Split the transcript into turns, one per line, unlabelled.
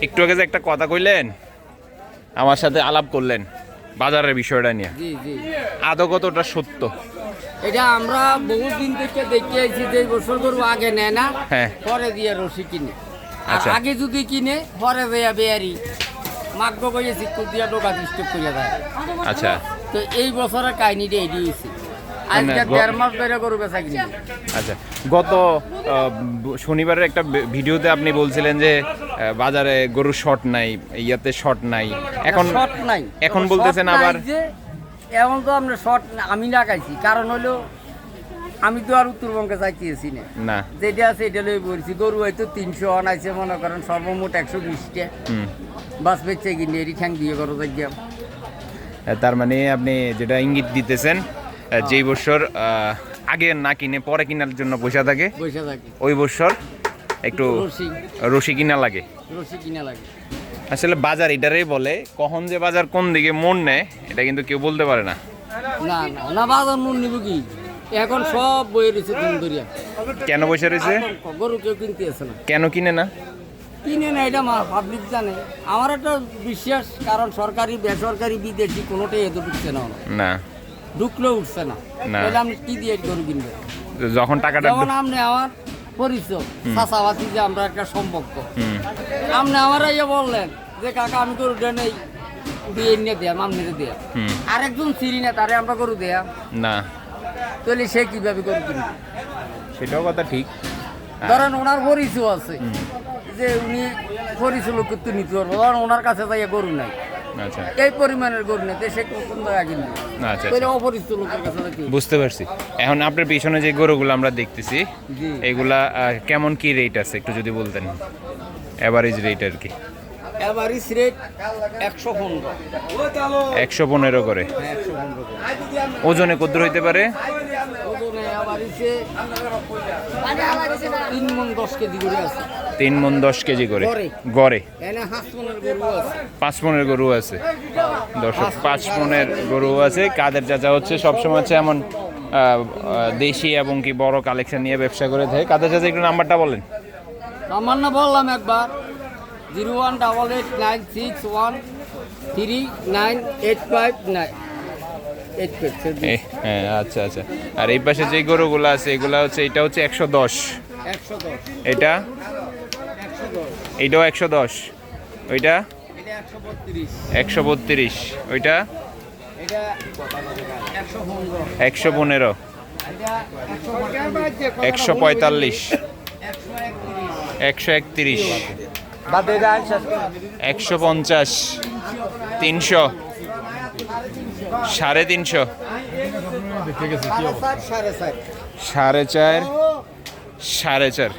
একটু আগে যে একটা কথা কইলেন আমার সাথে আলাপ করলেন বাজারের বিষয়টা নিয়ে। আদৌ কতটা সত্য?
এটা আমরা বহু দিন থেকে দেখে আইছি যে বছর গরু আগে নেয় না
হ্যাঁ।
পরে দিয়ে রশি কিনে। আর
আচ্ছা।
আগে যদি কিনে পরে দেয়া বেয়ারি। মাগ্য বইয়ে চিকুর দিয়া টোকা ডিস্টার্ব করিয়া দেয়।
আচ্ছা।
তো এই বছরের কাহিনীটা এটি
আচ্ছা গত আহ, ব- শনিবারের একটা ভিডিওতে আপনি বলছিলেন যে বাজারে গরুর শর্ট নাই ইয়াতে শর্ট নাই। এখন
নাই।
এখন বলতেছেন আবার
যে এমন তো আমরা শর্ট আমি না খাইছি কারণ হলো আমি তো আর উত্তরবঙ্গে যাইতেছি না। যেটা আছে এটা লই বলছি গরু হয়তো তিনশো আনাইছে মনে করেন সর্বমোট একশো বিশটা। বাস বেচে কিনে এটি ঠ্যাং দিয়ে করো যাই
তার মানে আপনি যেটা ইঙ্গিত দিতেছেন যেই বছর আগে না কিনে পরে কেনার জন্য পয়সা থাকে। ওই বছর একটু
রশি।
কিনা লাগে।
রশি কিনা লাগে।
আসলে বাজার এটারই বলে কখন যে বাজার কোন দিকে মন নেয় এটা কিন্তু কেউ বলতে পারে না।
না না না বাজার নিব কি? এখন সব রয়েছে দিন ধরিয়া।
কেন রয়েছে?
গরু কেউ কিনতে আসে না।
কেন কিনে না?
কিনে না এটা পাবলিক জানে। আমার একটা বিশ্বাস কারণ সরকারি বেসরকারি বিদেশি কোনোটাই এত ঢুকছে না
না।
ঢুকলেও উঠছে না। তাহলে আপনি কি দিয়ে গরু কিনবে?
যখন টাকাটা
যেমন আপনি আমার পরিচয় চাষাবাসি যে আমরা একটা সম্পর্ক। আপনি আমার ইয়ে বললেন যে কাকা আমি নেই দিয়ে নিয়ে দেয়া মামনিতে দেয়া। আরেকজন না তারে আমরা গরু দেয়া।
না।
তাহলে সে কীভাবে গরু কিনবে?
সেটাও কথা ঠিক।
ধরেন ওনার পরিচয় আছে যে উনি পরিচয় লোক নিতে পারব ওনার কাছে যাইয়া গরু নাই।
আচ্ছা।
এই পরিমাণের গরু কোনো না।
আচ্ছা আচ্ছা।
অপরিচিত লোকের কাছে
বুঝতে পারছি। এখন আপনার পিছনে যে গরুগুলো আমরা দেখতেছি এগুলা কেমন কি রেট আছে একটু যদি বলতেন? অ্যাভারেজ রেট আর কি।
রেট একশো পনেরো।
একশো পনেরো করে। ওজনে কদ্দুর হইতে পারে?
তিন মন দশ কেজি করে। গড়ে।
পাঁচ মনের গরু আছে। দর্শক পাঁচ মনের গরু আছে। কাদের চাচা হচ্ছে সবসময় হচ্ছে এমন দেশি এবং কি বড় কালেকশন নিয়ে ব্যবসা করে থাকে। কাদের চাচা একটু নাম্বারটা বলেন।
আমার না বললাম একবার। Zero one double eight nine six one three nine eight five nine.
হ্যাঁ আচ্ছা আচ্ছা। আর এই পাশে যে গরুগুলো আছে এগুলা হচ্ছে এটা হচ্ছে একশো দশ। এটা? এইটাও একশো দশ। ওইটা?
একশো বত্রিশ।
ওইটা?
একশো পনেরো।
একশো পঁয়তাল্লিশ।
একশো একত্রিশ।
একশো পঞ্চাশ তিনশো সাড়ে তিনশো। সাড়ে চার সাড়ে চার।